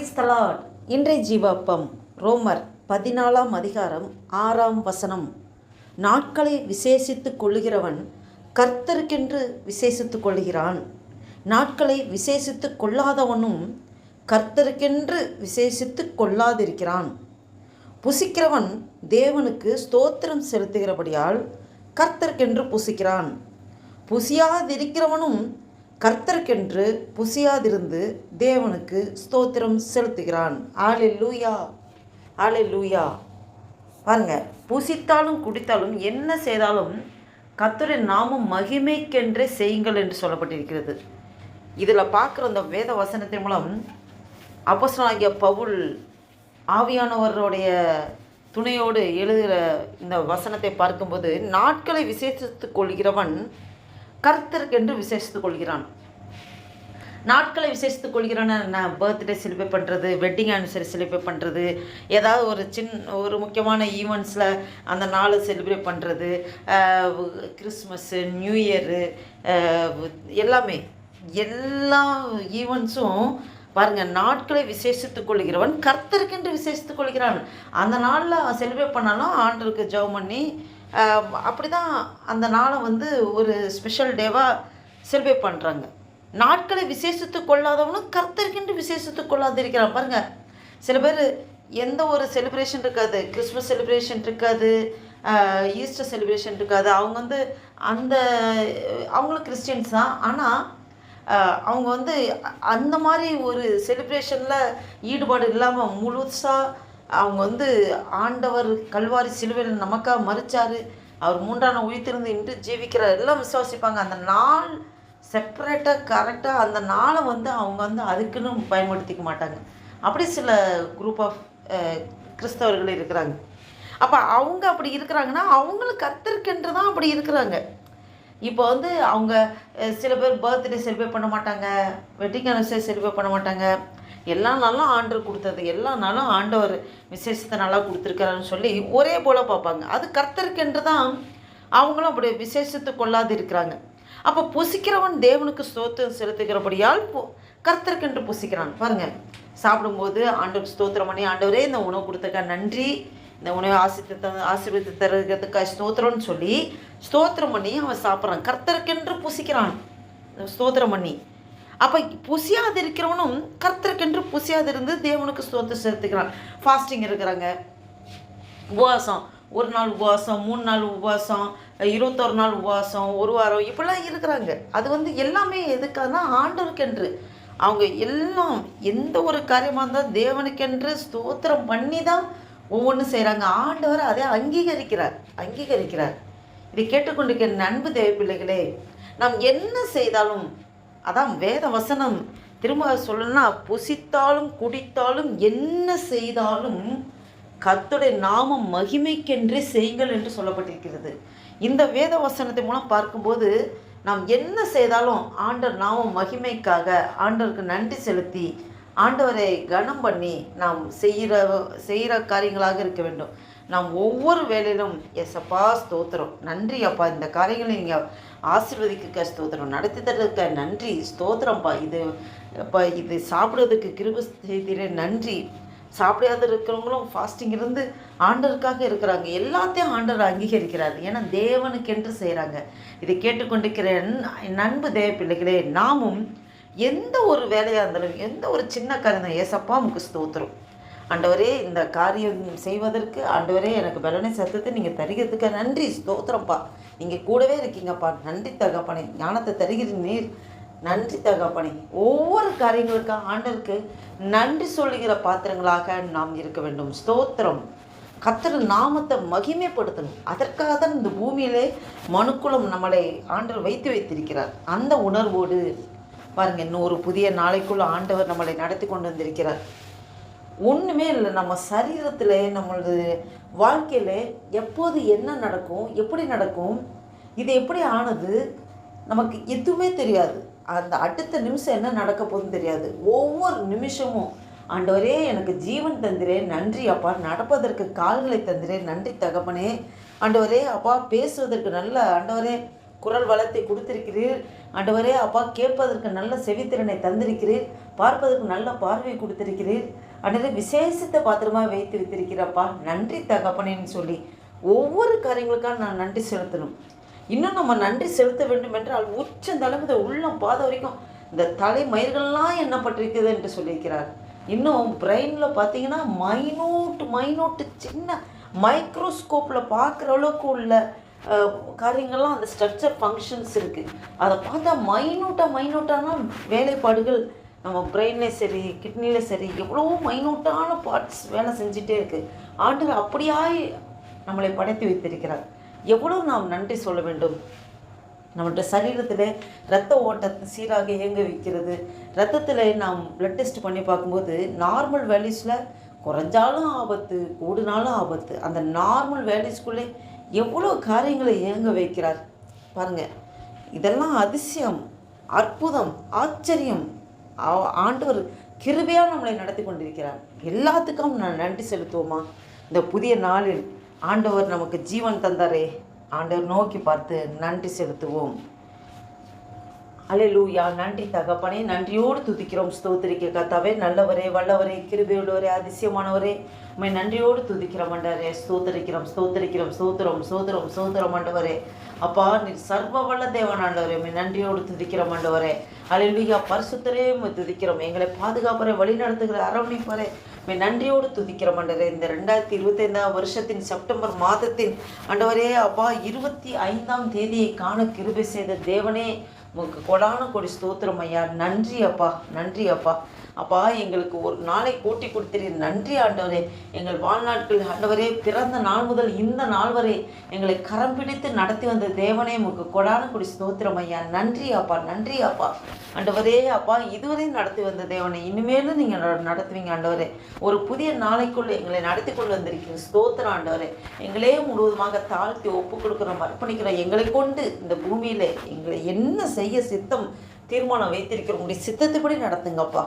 Praise the Lord இன்றைய ஜீவப்பம் ரோமர் பதினாலாம் அதிகாரம் ஆறாம் வசனம். நாட்களை விசேஷித்துக் கொள்ளுகிறவன் கர்த்தருக்கென்று விசேஷித்துக் கொள்கிறான் நாட்களை விசேஷித்துக் கொள்ளாதவனும் கர்த்தருக்கென்று விசேஷித்துக் கொள்ளாதிருக்கிறான். புசிக்கிறவன் தேவனுக்கு ஸ்தோத்திரம் செலுத்துகிறபடியால் கர்த்தருக்கென்று புசிக்கிறான். புசியாதிருக்கிறவனும் கர்த்தருக்கென்று புசியாதிருந்து தேவனுக்கு ஸ்தோத்திரம் செலுத்துகிறான். ஆளே லூயா ஆளே லூயா பாருங்க புசித்தாலும் குடித்தாலும் என்ன செய்தாலும் கர்த்தரின் நாமும் மகிமைக்கென்றே செய்யுங்கள் என்று சொல்லப்பட்டிருக்கிறது. இதில் பார்க்குற அந்த வேத வசனத்தின் மூலம் அப்போஸ்தலனாகிய பவுல் ஆவியானவருடைய துணையோடு எழுதுகிற இந்த வசனத்தை பார்க்கும்போது நாட்களை விசேஷித்துக் கொள்கிறவன் கர்த்தருக்கென்று விசேஷித்துக் கொள்கிறான். நாட்களை விசேஷித்துக் கொள்கிறான. நான் பர்த்டே செலிப்ரேட் பண்ணுறது வெட்டிங் ஆனிவர்சரி செலிப்ரேட் பண்ணுறது ஏதாவது ஒரு சின்ன ஒரு முக்கியமான ஈவெண்ட்ஸில் அந்த நாளை செலிப்ரேட் பண்ணுறது கிறிஸ்மஸ்ஸு நியூ இயரு எல்லாமே எல்லா ஈவெண்ட்ஸும் பாருங்கள் நாட்களை விசேஷித்துக் கொள்கிறவன் கர்த்தருக்கென்று விசேஷித்துக் கொள்கிறான். அந்த நாளில் செலிப்ரேட் பண்ணாலும் ஆண்டருக்கு ஜெபம் பண்ணி அப்படி தான் அந்த நாளை வந்து ஒரு ஸ்பெஷல் டேவாக செலிப்ரேட் பண்ணுறாங்க நாட்களை விசேஷித்துக் கொள்ளாதவனும் கர்த்தருக்கென்று விசேஷித்துக் கொள்ளாதிருக்கிறான். பாருங்கள் சில பேர் எந்த ஒரு செலிப்ரேஷன் இருக்காது. கிறிஸ்மஸ் செலிப்ரேஷன் இருக்காது ஈஸ்டர் செலிப்ரேஷன் இருக்காது. அவங்க வந்து அந்த அவங்களும் கிறிஸ்டியன்ஸ் தான். ஆனால் அவங்க வந்து அந்த மாதிரி ஒரு செலிப்ரேஷனில் ஈடுபாடு இல்லாமல் முழுசாக அவங்க வந்து ஆண்டவர் கல்வாரி சிலுவையில் நமக்காக மறிச்சார் அவர் மூன்றான உயிர்த்திருந்து இன்று ஜீவிக்கிறார். எல்லாம் விசுவாசிப்பாங்க. அந்த நாள் செப்பரேட்டாக கரெக்டாக அந்த நாளை வந்து அவங்க வந்து அதுக்குன்னு பயன்படுத்திக்க மாட்டாங்க. அப்படி சில குரூப் ஆஃப் கிறிஸ்தவர்கள் இருக்கிறாங்க. அப்போ அவங்க அப்படி இருக்கிறாங்கன்னா அவங்களுக்கு கத்திருக்கென்று தான் அப்படி இருக்கிறாங்க. இப்போ வந்து அவங்க சில பேர் பர்த்டே செலிப்ரேட் பண்ண மாட்டாங்க. வெட்டிங் அனிவர்சரி செலிப்ரேட் பண்ண மாட்டாங்க. எல்லா நாளும் ஆண்டவர் கொடுத்தது எல்லா நாளும் ஆண்டவர் விசேஷத்தை நல்லா கொடுத்துருக்காருன்னு சொல்லி ஒரே போல் பார்ப்பாங்க. அது கர்த்தருக்கென்று தான் அவங்களும் அப்படி விசேஷத்தை கொள்ளாது இருக்கிறாங்க. அப்போ புசிக்கிறவன் தேவனுக்கு ஸ்தோத்திரம் செலுத்துகிறபடியால் பொ கர்த்தருக்கென்று புசிக்கிறான். பாருங்கள் சாப்பிடும்போது ஆண்டவருக்கு ஸ்தோத்திரம் பண்ணி ஆண்டவரே இந்த உணவு கொடுத்தக்க நன்றி. இந்த உணவை ஆசித்து த தருகிறதுக்காக ஸ்தோத்திரம்னு சொல்லி ஸ்தோத்திரம் பண்ணி அவன் சாப்பிட்றான். கர்த்தருக்கென்று புசிக்கிறான். ஸ்தோத்திரம் பண்ணி. அப்போ புசியாதிருக்கிறவனும் கர்த்தருக்கென்று புசியாதிருந்து தேவனுக்கு ஸ்தோத்திரம் செலுத்துக்கிறான் ஃபாஸ்டிங் இருக்கிறாங்க. உபவாசம். ஒரு நாள் உபவாசம் மூணு நாள் உபவாசம் இருபத்தொரு நாள் உபவாசம் ஒரு வாரம் இப்படிலாம் இருக்கிறாங்க. அது வந்து எல்லாமே எதுக்காகனா ஆண்டவருக்கென்று. அவங்க எல்லாம் எந்த ஒரு காரியமாக இருந்தால் தேவனுக்கென்று ஸ்தோத்திரம் பண்ணி தான் ஒவ்வொன்றும் செய்கிறாங்க ஆண்டவர் அதை அங்கீகரிக்கிறார். அங்கீகரிக்கிறார். இதை கேட்டுக்கொண்டிருக்கிற நண்பு தேவ பிள்ளைகளே நாம் என்ன செய்தாலும் அதான் வேத வசனம். திரும்ப சொல்லணும்னா புசித்தாலும் குடித்தாலும் என்ன செய்தாலும் கத்துடைய நாமம் மகிமைக்கென்றே செய்யுங்கள் என்று சொல்லப்பட்டிருக்கிறது. இந்த வேத வசனத்தின் மூலம் பார்க்கும்போது நாம் என்ன செய்தாலும் ஆண்டர் நாமம் மகிமைக்காக ஆண்டவருக்கு நன்றி செலுத்தி ஆண்டவரை கனம் பண்ணி நாம் செய்கிற செய்கிற காரியங்களாக இருக்க வேண்டும். நாம் ஒவ்வொரு வேலையிலும் எஸ்அப்பா ஸ்தோத்திரம். நன்றி அப்பா இந்த காரியங்களை நீங்கள் ஆசீர்வதிக்க ஸ்தோத்திரம் நடத்தி தர்றதுக்க நன்றி. ஸ்தோத்திரம்ப்பா இது இப்போ இது சாப்பிட்றதுக்கு கிருப செய்திரே நன்றி. சாப்பிடாத இருக்கிறவங்களும் ஃபாஸ்டிங் இருந்து ஆண்டருக்காக இருக்கிறாங்க. எல்லாத்தையும் ஆண்டர் அங்கீகரிக்கிறார். ஏன்னா தேவனுக்கென்று செய்கிறாங்க இதை கேட்டுக்கொண்டிருக்கிற நண்பு தேவ பிள்ளைகளே நாமும் எந்த ஒரு வேலையாக இருந்தாலும் எந்த ஒரு சின்ன காரியம் ஏசப்பா முக்கு ஸ்தோத்திரம். ஆண்டவரே இந்த காரியம் செய்வதற்கு ஆண்டவரே எனக்கு பலனை சத்தத்தை நீங்கள் தருகிறதுக்கு நன்றி. ஸ்தோத்திரம்ப்பா நீங்கள் கூடவே இருக்கீங்கப்பா. நன்றி தகப்பனே. ஞானத்தை தருகிற நீர் நன்றி தகப்பனே. ஒவ்வொரு காரியங்களுக்கும் ஆண்டருக்கு நன்றி சொல்லுகிற பாத்திரங்களாக நாம் இருக்க வேண்டும். ஸ்தோத்திரம். கத்திர நாமத்தை மகிமைப்படுத்தணும். அதற்காக தான் இந்த பூமியிலே மனுக்குளம் நம்மளை ஆண்டவர் வைத்து வைத்திருக்கிறார். அந்த உணர்வோடு பாருங்கள் இன்னும் ஒரு புதிய நாளைக்குள்ள ஆண்டவர் நம்மளை நடத்தி கொண்டு வந்திருக்கிறார். ஒன்றுமே இல்லை. நம்ம சரீரத்தில் நம்மளது வாழ்க்கையில் எப்போது என்ன நடக்கும் எப்படி நடக்கும் இது எப்படி ஆனது நமக்கு எதுவுமே தெரியாது. அந்த அடுத்த நிமிஷம் என்ன நடக்க போகுதுன்னு தெரியாது. ஒவ்வொரு நிமிஷமும் ஆண்டவரே எனக்கு ஜீவன் தந்திரேன் நன்றி அப்பா நடப்பதற்கு கால்களை தந்திரேன் நன்றி தகப்பனே. ஆண்டவரே அப்பா பேசுவதற்கு நல்ல ஆண்டவரே குரல் வளத்தை கொடுத்திருக்கிறீர். ஆண்டவரே அப்பா கேட்பதற்கு நல்ல செவித்திறனை தந்திருக்கிறீர். பார்ப்பதற்கு நல்ல பார்வை கொடுத்திருக்கிறீர். ஆண்டவரே விசேஷத்தை பாத்திரமாக வைத்து வைத்திருக்கிறப்பா. நன்றி தகப்பனேன்னு சொல்லி ஒவ்வொரு காரியங்களுக்காக நான் நன்றி செலுத்தணும். இன்னும் நம்ம நன்றி செலுத்த வேண்டும் என்றால் உச்சந்தளவு இந்த உள்ளம் பாத வரைக்கும் இந்த தலை மயிர்கள்லாம் எண்ணப்பட்டிருக்குது என்று சொல்லியிருக்கிறார். இன்னும் பிரெயினில் பார்த்தீங்கன்னா மைனூட் மைனூட்டு சின்ன மைக்ரோஸ்கோப்பில் பார்க்குற அளவுக்கு உள்ள காரியங்கள்லாம் அந்த ஸ்ட்ரக்சர் ஃபங்க்ஷன்ஸ் இருக்குது அதை பார்த்தா மைனூட்டாக மைனூட்டான வேலைப்பாடுகள் நம்ம பிரெயின்லேயும் சரி கிட்னியில் சரி எவ்வளோ மைனூட்டான பார்ட்ஸ் வேலை செஞ்சுட்டே இருக்குது ஆண்டவர் அப்படியாய் நம்மளை படைத்து வைத்திருக்கிறார். எவ்வளோ நாம் நன்றி சொல்ல வேண்டும். நம்மளுடைய சரீரத்தில் ரத்த ஓட்டத்தை சீராக இயங்க வைக்கிறது. ரத்தத்தில் நாம் பிளட் டெஸ்ட் பண்ணி பார்க்கும்போது நார்மல் வேல்யூஸில் குறைஞ்சாலும் ஆபத்து கூடுனாலும் ஆபத்து. அந்த நார்மல் வேல்யூஸ்குள்ளே எவ்வளோ காரியங்களை இயங்க வைக்கிறார். பாருங்கள் இதெல்லாம் அதிசயம் அற்புதம் ஆச்சரியம். ஆண்டவர் கிருபையாக நம்மளை நடத்தி கொண்டிருக்கிறார். எல்லாத்துக்கும் நான் நன்றி செலுத்துவோமா? இந்த புதிய நாளில் ஆண்டவர் நமக்கு ஜீவன் தந்தாரே. ஆண்டவர் நோக்கி பார்த்து நன்றி செலுத்துவோம். அலையலூயா நன்றி தகப்பனே நன்றியோடு துதிக்கிறோம். ஸ்தோத்திரிக்க கத்தாவே நல்லவரே வல்லவரே கிருபையுள்ளவரே அதிசயமானவரே உண்மை நன்றியோடு துதிக்கிறோம் ஆண்டவரே ஸ்தோத்தரிக்கிறோம் ஸ்தோத்தரிக்கிறோம் ஸ்தோத்திரம் சோதரம் சோதரம் ஆண்டவரே அப்பா நீ சர்வ வல்ல தேவன் ஆண்டவரே உண்மை நன்றியோடு துதிக்கிறோம் ஆண்டவரே அலையலூயா பரிசுத்தரே உம்மை துதிக்கிறோம். எங்களை பாதுகாப்பரை வழி நடத்துகிற அரவணைப்பறை உண்மை நன்றியோடு துதிக்கிறோம் ஆண்டவரே இந்த ரெண்டாயிரத்தி இருபத்தைந்தாம் வருஷத்தின் செப்டம்பர் மாதத்தின் ஆண்டவரே அப்பா இருபத்தி ஐந்தாம் தேதியை காண கிருபை செய்த தேவனே. உமக்கு கொடான கொடி ஸ்தோத்திரம் ஐயா. நன்றி அப்பா நன்றி அப்பா. அப்பா எங்களுக்கு ஒரு நாளை கூட்டி கொடுத்தீர். நன்றி ஆண்டவரே. எங்கள் வாழ்நாட்கள் ஆண்டவரே பிறந்த நாள் முதல் இந்த நாள் வரை எங்களை கரம் பிடித்து நடத்தி வந்த தேவனே உங்களுக்கு கொடான குடி ஸ்தோத்திரம் ஐயா. நன்றி அப்பா நன்றி அப்பா. ஆண்டவரே அப்பா இதுவரை நடத்தி வந்த தேவனை இனிமேலும் நீங்கள் நடத்துவீங்க ஆண்டவரே. ஒரு புதிய நாளைக்குள் எங்களை நடத்தி கொண்டு வந்திருக்கீங்க ஸ்தோத்திரம் ஆண்டவரே. எங்களே முழுவதுமாக தாழ்த்தி ஒப்பு கொடுக்குறோம் அர்ப்பணிக்கிறோம். எங்களை கொண்டு இந்த பூமியில் எங்களை என்ன செய்ய சித்தம் தீர்மானம் வைத்திருக்கிறோம். உங்களுடைய சித்தத்துப்படி நடத்துங்கப்பா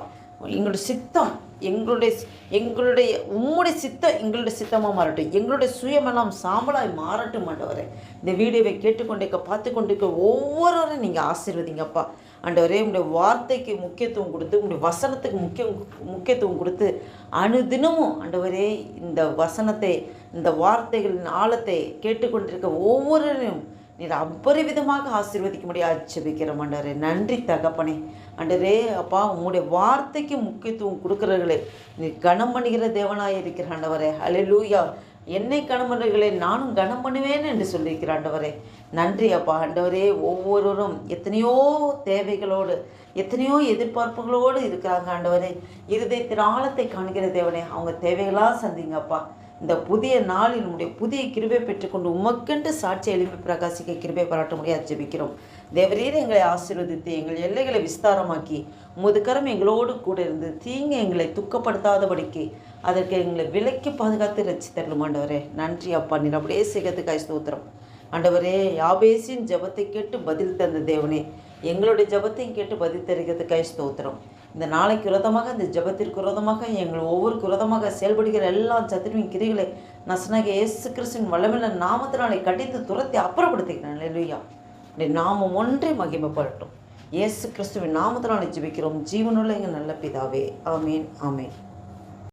எங்களுடைய சித்தம் எங்களுடைய எங்களுடைய உம்முடைய சித்தம் எங்களுடைய சித்தமாக மாறட்டும். எங்களுடைய சுயமெல்லாம் சாம்பலாய் மாறட்டும் ஆண்டவரே. இந்த வீடியோவை கேட்டுக்கொண்டிருக்க பார்த்து கொண்டிருக்க ஒவ்வொருவரும் நீங்கள் ஆசீர்வதிங்கப்பா. ஆண்டவரே உங்களுடைய வார்த்தைக்கு முக்கியத்துவம் கொடுத்து உங்களுடைய வசனத்துக்கு முக்கிய முக்கியத்துவம் கொடுத்து அனுதினமும் ஆண்டவரே இந்த வசனத்தை இந்த வார்த்தைகளின் ஆழத்தை கேட்டுக்கொண்டிருக்க ஒவ்வொருவரையும் நீர் அபரிவிதமாக ஆசீர்வதிக்க முடியாது. ஜெபிக்கிறோம் ஆண்டவரே நன்றி தகப்பனே. அண்டரே அப்பா உங்களுடைய வார்த்தைக்கு முக்கியத்துவம் கொடுக்குறவர்களே நீ கனம் பண்ணுகிற தேவனாக இருக்கிற ஆண்டவரே. அல்லேலூயா என்னை கனம் பண்ணுறீர்களே நானும் கனம் பண்ணுவேன் என்று சொல்லியிருக்கிற ஆண்டவரே. நன்றி அப்பா. ஆண்டவரே ஒவ்வொருவரும் எத்தனையோ தேவைகளோடு எத்தனையோ எதிர்பார்ப்புகளோடு இருக்கிறாங்க ஆண்டவரே. இருதயத்தின் ஆழத்தை காண்கிற தேவனே அவங்க தேவைகளாக சந்திங்கப்பா இந்த புதிய நாளில் உடைய புதிய கிருபை பெற்றுக்கொண்டு உமக்கென்று சாட்சி எழுப்பி பிரகாசிக்க கிருபை பாராட்ட முடியாது ஜெபிக்கிறோம் தேவரீர் எங்களை ஆசீர்வதித்து எங்கள் எல்லைகளை விஸ்தாரமாக்கி முதுகரம் எங்களோடு கூட இருந்து தீங்கு எங்களை துக்கப்படுத்தாதபடிக்கு அதற்கு எங்களை விலைக்கு பாதுகாத்து ரசித்தரலும் ஆண்டவரே. நன்றி அப்பா நீர் அப்படியே செய்கிறதுக்காய் ஸ்தோத்திரம். ஆண்டவரே யாபேசின் ஜபத்தை கேட்டு பதில் தந்த தேவனே எங்களுடைய ஜெபத்தையும் கேட்டு பதில் தருகிறதுக்காய் ஸ்தோத்திரம். இந்த நாளைக்கு விரோதமாக இந்த ஜெபத்திற்கு விரோதமாக எங்கள் ஒவ்வொரு விரோதமாக செயல்படுகிற எல்லா சத்துருவின் கிரிகளை நசனக இயேசு கிறிஸ்துவின் வளமில்ல நாமத்தினாலே கடித்து துரத்தி அப்புறப்படுத்திக்கிறேன். லெலுயா உடைய நாமம் ஒன்றே மகிமைப்படட்டும். இயேசு கிறிஸ்துவின் நாமத்தினாலே ஜெபிக்கிறோம். ஜீவனுள்ள எங்கள் நல்ல பிதாவே. ஆமேன் ஆமேன்.